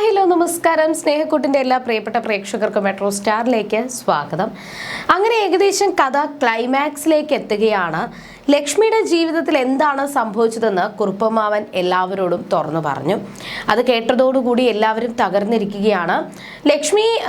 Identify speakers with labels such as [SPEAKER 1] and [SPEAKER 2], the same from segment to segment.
[SPEAKER 1] Hello നമസ്കാരം. സ്നേഹക്കൂട്ടിന്റെ എല്ലാ പ്രിയപ്പെട്ട പ്രേക്ഷകർക്കും മെട്രോ സ്റ്റാറിലേക്ക് സ്വാഗതം. അങ്ങനെ ഏകദേശം കഥ ക്ലൈമാക്സിലേക്ക് എത്തുകയാണ്. ലക്ഷ്മിയുടെ ജീവിതത്തിൽ എന്താണ് സംഭവിച്ചതെന്ന് കുറുപ്പമാവൻ എല്ലാവരോടും തുറന്നു പറഞ്ഞു. അത് കേട്ടതോടുകൂടി എല്ലാവരും തകർന്നിരിക്കുകയാണ്. ലക്ഷ്മി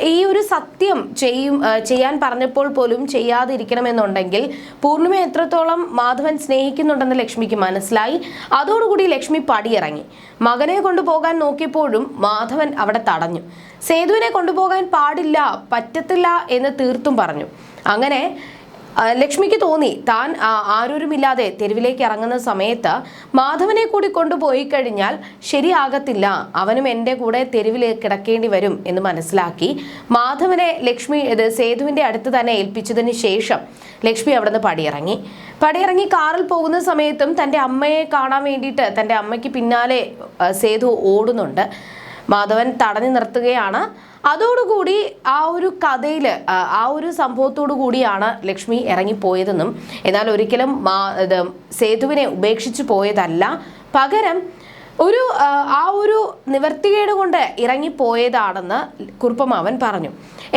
[SPEAKER 1] ഈ- ഒരു സത്യം ചെയ്യും ചെയ്യാൻ പറഞ്ഞപ്പോൾ പോലും ചെയ്യാതിരിക്കണമെന്നുണ്ടെങ്കിൽ പൂർണിമ എത്രത്തോളം മാധവൻ സ്നേഹിക്കുന്നുണ്ടെന്ന് ലക്ഷ്മിക്ക് മനസ്സിലായി. അതോടുകൂടി ലക്ഷ്മി പടിയിറങ്ങി. മകനെ കൊണ്ടുപോകാൻ നോക്കിയപ്പോഴും മാധവൻ അവിടെ തടഞ്ഞു. സേതുവിനെ കൊണ്ടുപോകാൻ പാടില്ല പറ്റത്തില്ല എന്ന് തീർത്തും പറഞ്ഞു. അങ്ങനെ ലക്ഷ്മിക്ക് തോന്നി. താൻ ആരോരുമില്ലാതെ തെരുവിലേക്ക് ഇറങ്ങുന്ന സമയത്ത് മാധവനെ കൂടി കൊണ്ടുപോയി കഴിഞ്ഞാൽ ശരിയാകത്തില്ല. അവനും എന്റെ കൂടെ തെരുവിൽ കിടക്കേണ്ടി വരും എന്ന് മനസ്സിലാക്കി മാധവനെ ലക്ഷ്മി സേതുവിന്റെ അടുത്ത് തന്നെ ഏൽപ്പിച്ചതിന് ശേഷം ലക്ഷ്മി അവിടെ നിന്ന് പടിയിറങ്ങി. പടിയിറങ്ങി കാറിൽ പോകുന്ന സമയത്തും തന്റെ അമ്മയെ കാണാൻ വേണ്ടിയിട്ട് തന്റെ അമ്മയ്ക്ക് പിന്നാലെ സേതു ഓടുന്നുണ്ട്. മാധവൻ തടഞ്ഞു നിർത്തുകയാണ്. അതോടുകൂടി ആ ഒരു കഥയിൽ ആ ഒരു സംഭവത്തോടു കൂടിയാണ് ലക്ഷ്മി ഇറങ്ങിപ്പോയതെന്നും എന്നാൽ ഒരിക്കലും സേതുവിനെ ഉപേക്ഷിച്ചു പോയതല്ല. പകരം ഒരു ആ ഒരു നിവർത്തികേട് കൊണ്ട് ഇറങ്ങിപ്പോയതാണെന്ന് കുറുപ്പമാവൻ പറഞ്ഞു.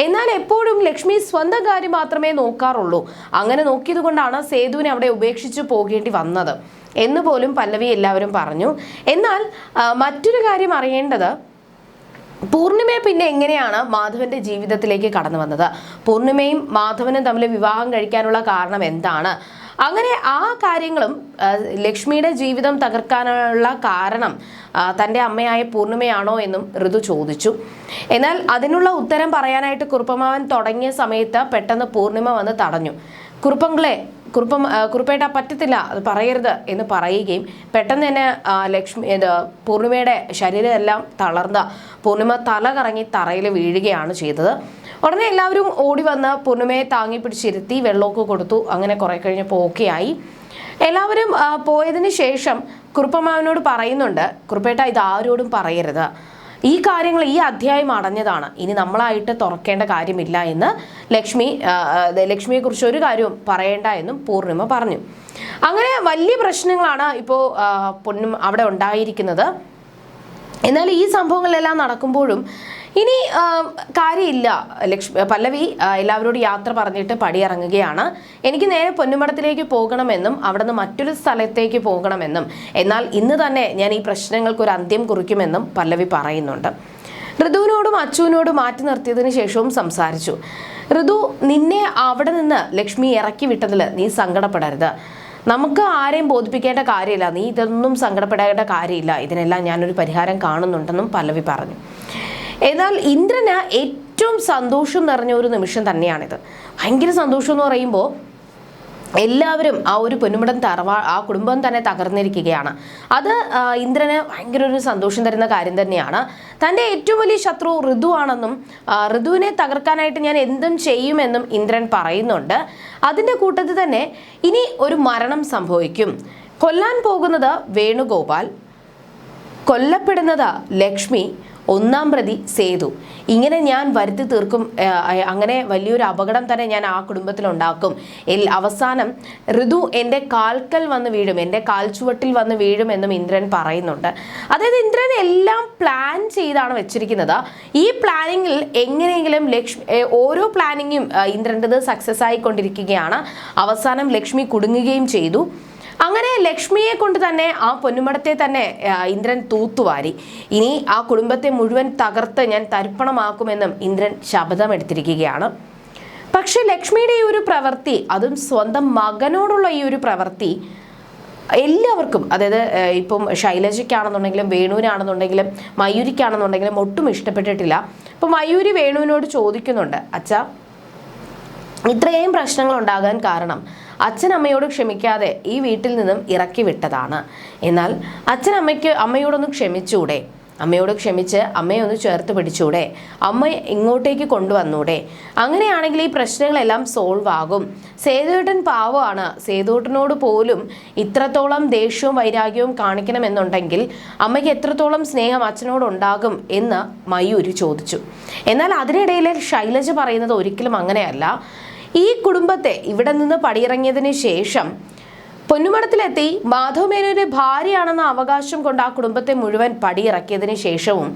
[SPEAKER 1] എന്നാൽ എപ്പോഴും ലക്ഷ്മി സ്വന്തം കാര്യം മാത്രമേ നോക്കാറുള്ളൂ. അങ്ങനെ നോക്കിയത് കൊണ്ടാണ് സേതുവിനെ അവിടെ ഉപേക്ഷിച്ചു പോകേണ്ടി വന്നത്. എന്ന് പോലും പല്ലവി എല്ലാവരും പറഞ്ഞു. എന്നാൽ മറ്റൊരു കാര്യം അറിയേണ്ടത് പൂർണിമയെ പിന്നെ എങ്ങനെയാണ് മാധവന്റെ ജീവിതത്തിലേക്ക് കടന്നു വന്നത്? പൂർണിമയും മാധവനും തമ്മിൽ വിവാഹം കഴിക്കാനുള്ള കാരണം എന്താണ്? അങ്ങനെ ആ കാര്യങ്ങളും ലക്ഷ്മിയുടെ ജീവിതം തകർക്കാനുള്ള കാരണം തന്റെ അമ്മയായ പൂർണിമയാണോ എന്നും ഋതു ചോദിച്ചു. എന്നാൽ അതിനുള്ള ഉത്തരം പറയാനായിട്ട് കുറുപ്പമാവൻ തുടങ്ങിയ സമയത്ത് പെട്ടെന്ന് പൂർണിമ വന്ന് തടഞ്ഞു. കുറുപ്പങ്ങളെ കുറുപ്പം കുറുപ്പേട്ട പറ്റത്തില്ല അത് പറയരുത് എന്ന് പറയുകയും പെട്ടെന്ന് തന്നെ ലക്ഷ്മി ഇത് പൂർണിമയുടെ ശരീരമെല്ലാം തളർന്ന പൂർണിമ തല കറങ്ങി തറയിൽ വീഴുകയാണ് ചെയ്തത്. ഉടനെ എല്ലാവരും ഓടി വന്ന് പൂർണിമയെ താങ്ങി പിടിച്ചിരുത്തി വെള്ളമൊക്കെ കൊടുത്തു. അങ്ങനെ കുറെ കഴിഞ്ഞപ്പോൾ ഓക്കെ ആയി. എല്ലാവരും പോയതിന് ശേഷം കുറുപ്പമാവനോട് പറയുന്നുണ്ട് കുറുപ്പേട്ട ഇത് ആരോടും പറയരുത്. ഈ കാര്യങ്ങൾ ഈ അധ്യായം അടഞ്ഞതാണ്. ഇനി നമ്മളായിട്ട് തുറക്കേണ്ട കാര്യമില്ല എന്ന് ലക്ഷ്മി ലക്ഷ്മിയെക്കുറിച്ച് ഒരു കാര്യവും പറയേണ്ട എന്നും പൂർണിമ പറഞ്ഞു. അങ്ങനെ വലിയ പ്രശ്നങ്ങളാണ് ഇപ്പോൾ പൊന്നും അവിടെ ഉണ്ടായിരിക്കുന്നത്. എന്നാൽ ഈ സംഭവങ്ങളെല്ലാം നടക്കുമ്പോഴും ഇനി കാര്യമില്ല. ലക്ഷ്മി പല്ലവി എല്ലാവരോടും യാത്ര പറഞ്ഞിട്ട് പടിയിറങ്ങുകയാണ്. എനിക്ക് നേരെ പൊന്നുമടത്തിലേക്ക് പോകണമെന്നും അവിടെ നിന്ന് മറ്റൊരു സ്ഥലത്തേക്ക് പോകണമെന്നും എന്നാൽ ഇന്ന് തന്നെ ഞാൻ ഈ പ്രശ്നങ്ങൾക്ക് ഒരു അന്ത്യം കുറിക്കുമെന്നും പല്ലവി പറയുന്നുണ്ട്. ഋതുവിനോടും അച്ചുവിനോടും മാറ്റി നിർത്തിയതിന് ശേഷവും സംസാരിച്ചു. ഋതു നിന്നെ അവിടെ നിന്ന് ലക്ഷ്മി ഇറക്കി വിട്ടതിൽ നീ സങ്കടപ്പെടരുത്. നമുക്ക് ആരെയും ബോധിപ്പിക്കേണ്ട കാര്യമില്ല. നീ ഇതൊന്നും സങ്കടപ്പെടേണ്ട കാര്യമില്ല. ഇതിനെല്ലാം ഞാനൊരു പരിഹാരം കാണുന്നുണ്ടെന്നും പല്ലവി പറഞ്ഞു. എന്നാൽ ഇന്ദ്രന് ഏറ്റവും സന്തോഷം നിറഞ്ഞ ഒരു നിമിഷം തന്നെയാണിത്. ഭയങ്കര സന്തോഷം എന്ന് പറയുമ്പോൾ എല്ലാവരും ആ ഒരു പൊന്നുമടം തറവാ ആ കുടുംബം തന്നെ തകർന്നിരിക്കുകയാണ്. അത് ഇന്ദ്രന് ഭയങ്കര ഒരു സന്തോഷം തരുന്ന കാര്യം തന്നെയാണ്. തന്റെ ഏറ്റവും വലിയ ശത്രു ഋതു ആണെന്നും ഋതുവിനെ തകർക്കാനായിട്ട് ഞാൻ എന്തും ചെയ്യുമെന്നും ഇന്ദ്രൻ പറയുന്നുണ്ട്. അതിന്റെ കൂട്ടത്തിൽ തന്നെ ഇനി ഒരു മരണം സംഭവിക്കും. കൊല്ലാൻ പോകുന്നത് വേണുഗോപാൽ കൊല്ലപ്പെടുന്നത് ലക്ഷ്മി ഒന്നാം പ്രതി സേതു. ഇങ്ങനെ ഞാൻ വരുത്തി തീർക്കും അങ്ങനെ വലിയൊരു അപകടം തന്നെ ഞാൻ ആ കുടുംബത്തിലുണ്ടാക്കും. അവസാനം ഋതു എന്റെ കാൽക്കൽ വന്ന് വീഴും എന്റെ കാൽച്ചുവട്ടിൽ വന്ന് വീഴുമെന്നും ഇന്ദ്രൻ പറയുന്നുണ്ട്. അതായത് ഇന്ദ്രൻ എല്ലാം പ്ലാൻ ചെയ്താണ് വെച്ചിരിക്കുന്നത്. ഈ പ്ലാനിങ്ങിൽ എങ്ങനെയെങ്കിലും ലക്ഷ്മി ഓരോ പ്ലാനിങ്ങും ഇന്ദ്രന്റെത് സക്സസ് ആയിക്കൊണ്ടിരിക്കുകയാണ്. അവസാനം ലക്ഷ്മി കുടുങ്ങുകയും ചെയ്തു. അങ്ങനെ ലക്ഷ്മിയെ കൊണ്ട് തന്നെ ആ പൊന്നുമടത്തെ തന്നെ ഇന്ദ്രൻ തൂത്തുവാരി. ഇനി ആ കുടുംബത്തെ മുഴുവൻ തകർത്ത് ഞാൻ തരിപ്പണമാക്കുമെന്നും ഇന്ദ്രൻ ശപഥമെടുത്തിരിക്കുകയാണ്. പക്ഷെ ലക്ഷ്മിയുടെ ഈ ഒരു പ്രവൃത്തി അതും സ്വന്തം മകനോടുള്ള ഈ ഒരു പ്രവൃത്തി എല്ലാവർക്കും അതായത് ഇപ്പം ശൈലജയ്ക്കാണെന്നുണ്ടെങ്കിലും വേണുവിനാണെന്നുണ്ടെങ്കിലും മയൂരിക്കാണെന്നുണ്ടെങ്കിലും ഒട്ടും ഇഷ്ടപ്പെട്ടിട്ടില്ല. ഇപ്പം മയൂരി വേണുവിനോട് ചോദിക്കുന്നുണ്ട് അച്ഛ ഇത്രയും പ്രശ്നങ്ങൾ ഉണ്ടാകാൻ കാരണം അച്ഛൻ അമ്മയോട് ക്ഷമിക്കാതെ ഈ വീട്ടിൽ നിന്നും ഇറക്കി വിട്ടതാണ്. എന്നാൽ അച്ഛനമ്മയ്ക്ക് അമ്മയോടൊന്ന് ക്ഷമിച്ചൂടെ? അമ്മയോട് ക്ഷമിച്ച് അമ്മയെ ഒന്ന് ചേർത്ത് പിടിച്ചൂടെ? അമ്മ ഇങ്ങോട്ടേക്ക് കൊണ്ടുവന്നൂടെ? അങ്ങനെയാണെങ്കിൽ ഈ പ്രശ്നങ്ങളെല്ലാം സോൾവ് ആകും. സേതുവേട്ടൻ പാവമാണ്. സേതുവേട്ടനോട് പോലും ഇത്രത്തോളം ദേഷ്യവും വൈരാഗ്യവും കാണിക്കണമെന്നുണ്ടെങ്കിൽ അമ്മയ്ക്ക് എത്രത്തോളം സ്നേഹം അച്ഛനോടുണ്ടാകും എന്ന് മയൂരി ചോദിച്ചു. എന്നാൽ അതിനിടയിൽ ശൈലജ പറയുന്നത് ഒരിക്കലും അങ്ങനെയല്ല. ഈ കുടുംബത്തെ ഇവിടെ നിന്ന് പടിയിറങ്ങിയതിന് ശേഷം പൊന്നുമടത്തിലെത്തി മാധവ് മേനോന്റെ ഭാര്യയാണെന്ന അവകാശം കൊണ്ട് ആ കുടുംബത്തെ മുഴുവൻ പടിയിറക്കിയതിനു ശേഷവും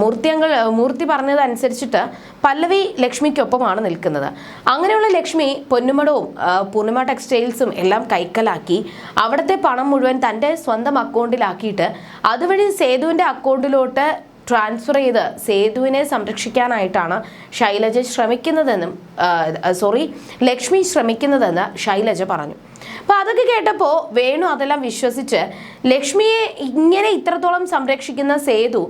[SPEAKER 1] മൂർത്തിയങ്ങൾ മൂർത്തി പറഞ്ഞതനുസരിച്ചിട്ട് പല്ലവി ലക്ഷ്മിക്കൊപ്പമാണ് നിൽക്കുന്നത്. അങ്ങനെയുള്ള ലക്ഷ്മി പൊന്നുമടവും പൂർണിമ ടെക്സ്റ്റൈൽസും എല്ലാം കൈക്കലാക്കി അവിടുത്തെ പണം മുഴുവൻ തന്റെ സ്വന്തം അക്കൗണ്ടിലാക്കിയിട്ട് അതുവഴി സേതുവിന്റെ അക്കൗണ്ടിലോട്ട് ട്രാൻസ്ഫർ ചെയ്ത് സേതുവിനെ സംരക്ഷിക്കാനായിട്ടാണ് ശൈലജ ശ്രമിക്കുന്നതെന്നും സോറി ലക്ഷ്മി ശ്രമിക്കുന്നതെന്ന് ശൈലജ പറഞ്ഞു. അപ്പോൾ അതൊക്കെ കേട്ടപ്പോൾ വേണു അതെല്ലാം വിശ്വസിച്ച് ലക്ഷ്മിയെ ഇങ്ങനെ ഇത്രത്തോളം സംരക്ഷിക്കുന്ന സേതു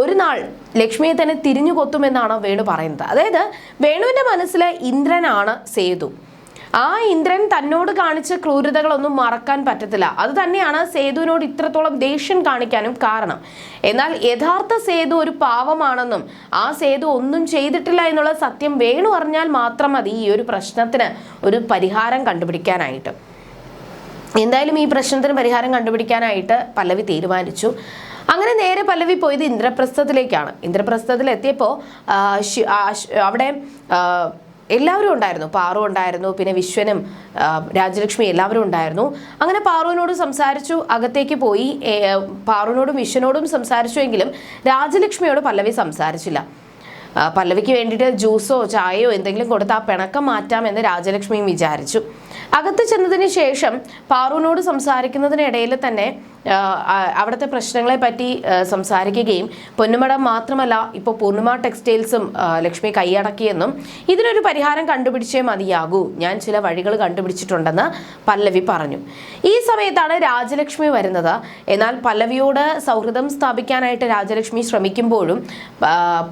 [SPEAKER 1] ഒരു നാൾ ലക്ഷ്മിയെ തന്നെ തിരിഞ്ഞു കൊത്തുമെന്നാണ് വേണു പറയുന്നത്. അതായത് വേണുവിന്റെ മനസ്സിൽ ഇന്ദ്രനാണ് സേതു. ആ ഇന്ദ്രൻ തന്നോട് കാണിച്ച ക്രൂരതകളൊന്നും മറക്കാൻ പറ്റത്തില്ല. അത് തന്നെയാണ് സേതുവിനോട് ഇത്രത്തോളം ദേഷ്യം കാണിക്കാനും കാരണം. എന്നാൽ യഥാർത്ഥ സേതു ഒരു പാവമാണെന്നും ആ സേതു ഒന്നും ചെയ്തിട്ടില്ല എന്നുള്ള സത്യം വേണു അറിഞ്ഞാൽ മാത്രം മതി ഈ ഒരു പ്രശ്നത്തിന് ഒരു പരിഹാരം കണ്ടുപിടിക്കാനായിട്ട്. എന്തായാലും ഈ പ്രശ്നത്തിന് പരിഹാരം കണ്ടുപിടിക്കാനായിട്ട് പല്ലവി തീരുമാനിച്ചു. അങ്ങനെ നേരെ പല്ലവി പോയത് ഇന്ദ്രപ്രസ്ഥത്തിലേക്കാണ്. ഇന്ദ്രപ്രസ്ഥത്തിൽ എത്തിയപ്പോൾ അവിടെ എല്ലാവരും ഉണ്ടായിരുന്നു. പാറു ഉണ്ടായിരുന്നു പിന്നെ വിശ്വനും രാജലക്ഷ്മി എല്ലാവരും ഉണ്ടായിരുന്നു. അങ്ങനെ പാറുവിനോട് സംസാരിച്ചു അകത്തേക്ക് പോയി. പാറുവിനോടും വിശ്വനോടും സംസാരിച്ചു എങ്കിലും രാജലക്ഷ്മിയോട് പല്ലവി സംസാരിച്ചില്ല. പല്ലവിക്ക് വേണ്ടിയിട്ട് ജ്യൂസോ ചായയോ എന്തെങ്കിലും കൊടുത്ത് ആ പിണക്കം മാറ്റാമെന്ന് രാജലക്ഷ്മിയും വിചാരിച്ചു. അകത്ത് ചെന്നതിന് ശേഷം പാറുവിനോട് സംസാരിക്കുന്നതിനിടയിൽ തന്നെ അവിടുത്തെ പ്രശ്നങ്ങളെ പറ്റി സംസാരിക്കുകയും പൊന്നുമടം മാത്രമല്ല ഇപ്പോൾ പൂർണിമ ടെക്സ്റ്റൈൽസും ലക്ഷ്മി കൈയടക്കിയെന്നും ഇതിനൊരു പരിഹാരം കണ്ടുപിടിച്ചേ മതിയാകൂ. ഞാൻ ചില വഴികൾ കണ്ടുപിടിച്ചിട്ടുണ്ടെന്ന് പല്ലവി പറഞ്ഞു. ഈ സമയത്താണ് രാജലക്ഷ്മി വരുന്നത്. എന്നാൽ പല്ലവിയോട് സൗഹൃദം സ്ഥാപിക്കാനായിട്ട് രാജലക്ഷ്മി ശ്രമിക്കുമ്പോഴും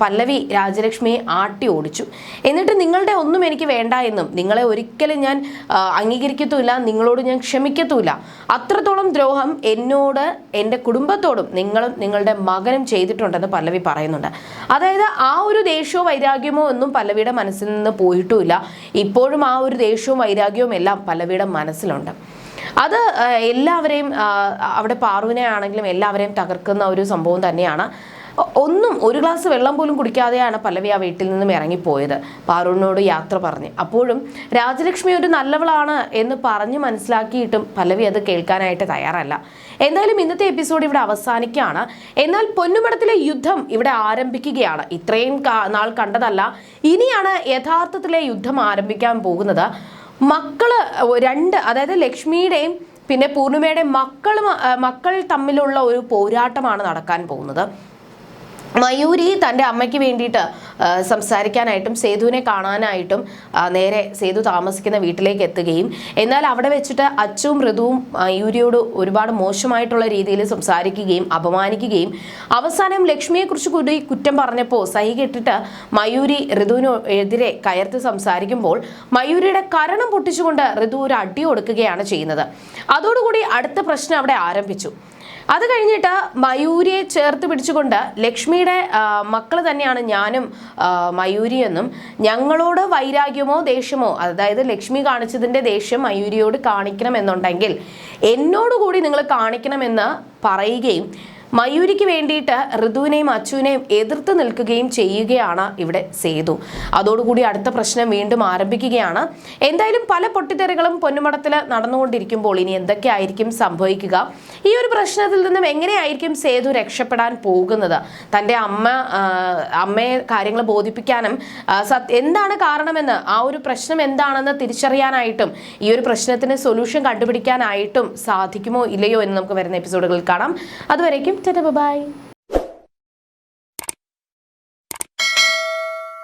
[SPEAKER 1] പല്ലവി രാജലക്ഷ്മിയെ ആട്ടി ഓടിച്ചു. എന്നിട്ട് നിങ്ങളുടെ ഒന്നും എനിക്ക് വേണ്ട എന്നും നിങ്ങളെ ഒരിക്കലും ഞാൻ അംഗീകരിക്കത്തുമില്ല നിങ്ങളോട് ഞാൻ ക്ഷമിക്കത്തുമില്ല. അത്രത്തോളം ദ്രോഹം എന്നോട് എന്റെ കുടുംബത്തോടും നിങ്ങളും നിങ്ങളുടെ മകനും ചെയ്തിട്ടുണ്ടെന്ന് പല്ലവി പറയുന്നുണ്ട്. അതായത് ആ ഒരു ദേഷ്യവും വൈരാഗ്യമോ ഒന്നും പല്ലവിയുടെ മനസ്സിൽ നിന്ന് പോയിട്ടുമില്ല. ഇപ്പോഴും ആ ഒരു ദേഷ്യവും വൈരാഗ്യവും എല്ലാം പല്ലവിയുടെ മനസ്സിലുണ്ട്. അത് എല്ലാവരെയും അവിടെ പാറുവിനെ ആണെങ്കിലും എല്ലാവരെയും തകർക്കുന്ന ഒരു സംഭവം തന്നെയാണ്. ഒന്നും ഒരു ഗ്ലാസ് വെള്ളം പോലും കുടിക്കാതെയാണ് പല്ലവി ആ വീട്ടിൽ നിന്നും ഇറങ്ങിപ്പോയത്. പാറൂണിനോട് യാത്ര പറഞ്ഞ്. അപ്പോഴും രാജലക്ഷ്മി ഒരു നല്ലവളാണ് എന്ന് പറഞ്ഞ് മനസ്സിലാക്കിയിട്ടും പല്ലവി അത് കേൾക്കാനായിട്ട് തയ്യാറല്ല. എന്തായാലും ഇന്നത്തെ എപ്പിസോഡ് ഇവിടെ അവസാനിക്കുകയാണ്. എന്നാൽ പൊന്നുമടത്തിലെ യുദ്ധം ഇവിടെ ആരംഭിക്കുകയാണ്. ഇത്രയും നാൾ കണ്ടതല്ല. ഇനിയാണ് യഥാർത്ഥത്തിലെ യുദ്ധം ആരംഭിക്കാൻ പോകുന്നത്. മക്കൾ രണ്ട് അതായത് ലക്ഷ്മിയുടെയും പിന്നെ പൂർണിമയുടെയും മക്കൾ മക്കൾ തമ്മിലുള്ള ഒരു പോരാട്ടമാണ് നടക്കാൻ പോകുന്നത്. മയൂരി തന്റെ അമ്മയ്ക്ക് വേണ്ടിയിട്ട് സംസാരിക്കാനായിട്ടും സേതുവിനെ കാണാനായിട്ടും നേരെ സേതു താമസിക്കുന്ന വീട്ടിലേക്ക് എത്തുകയും എന്നാൽ അവിടെ വെച്ചിട്ട് അച്ചും മൃദുവും മയൂരിയോട് ഒരുപാട് മോശമായിട്ടുള്ള രീതിയിൽ സംസാരിക്കുകയും അപമാനിക്കുകയും അവസാനം ലക്ഷ്മിയെക്കുറിച്ച് കൂടി കുറ്റം പറഞ്ഞപ്പോൾ സഹി കെട്ടിട്ട് മയൂരി ഋതുവിന് എതിരെ കയർത്ത് സംസാരിക്കുമ്പോൾ മയൂരിയുടെ കരണം പൊട്ടിച്ചുകൊണ്ട് ഋതു ഒരു അടി കൊടുക്കുകയാണ് ചെയ്യുന്നത്. അതോടുകൂടി അടുത്ത പ്രശ്നം അവിടെ ആരംഭിച്ചു. അത് കഴിഞ്ഞിട്ട് മയൂരിയെ ചേർത്ത് പിടിച്ചുകൊണ്ട് ലക്ഷ്മിയുടെ മക്കൾ തന്നെയാണ് ഞാനും മയൂരി എന്നും ഞങ്ങളോട് വൈരാഗ്യമോ ദേഷ്യമോ അതായത് ലക്ഷ്മി കാണിച്ചതിന്റെ ദേഷ്യം മയൂരിയോട് കാണിക്കണമെന്നുണ്ടെങ്കിൽ എന്നോടുകൂടി നിങ്ങൾ കാണിക്കണമെന്ന് പറയുകയും മയൂരിക്ക് വേണ്ടിയിട്ട് ഋതുവിനെയും അച്ചുവിനെയും എതിർത്ത് നിൽക്കുകയും ചെയ്യുകയാണ് ഇവിടെ സേതു. അതോടുകൂടി അടുത്ത പ്രശ്നം വീണ്ടും ആരംഭിക്കുകയാണ്. എന്തായാലും പല പൊട്ടിത്തെറികളും പൊന്നുമടത്തിൽ നടന്നുകൊണ്ടിരിക്കുമ്പോൾ ഇനി എന്തൊക്കെയായിരിക്കും സംഭവിക്കുക? ഈ ഒരു പ്രശ്നത്തിൽ നിന്നും എങ്ങനെയായിരിക്കും സേതു രക്ഷപ്പെടാൻ പോകുന്നത്? തന്റെ അമ്മ അമ്മയെ കാര്യങ്ങൾ ബോധിപ്പിക്കാനും എന്താണ് കാരണമെന്ന് ആ ഒരു പ്രശ്നം എന്താണെന്ന് തിരിച്ചറിയാനായിട്ടും ഈ ഒരു പ്രശ്നത്തിന് സൊല്യൂഷൻ കണ്ടുപിടിക്കാനായിട്ടും സാധിക്കുമോ ഇല്ലയോ എന്ന് നമുക്ക് വരുന്ന എപ്പിസോഡുകളിൽ കാണാം. അതുവരേക്കും Tata bye bye.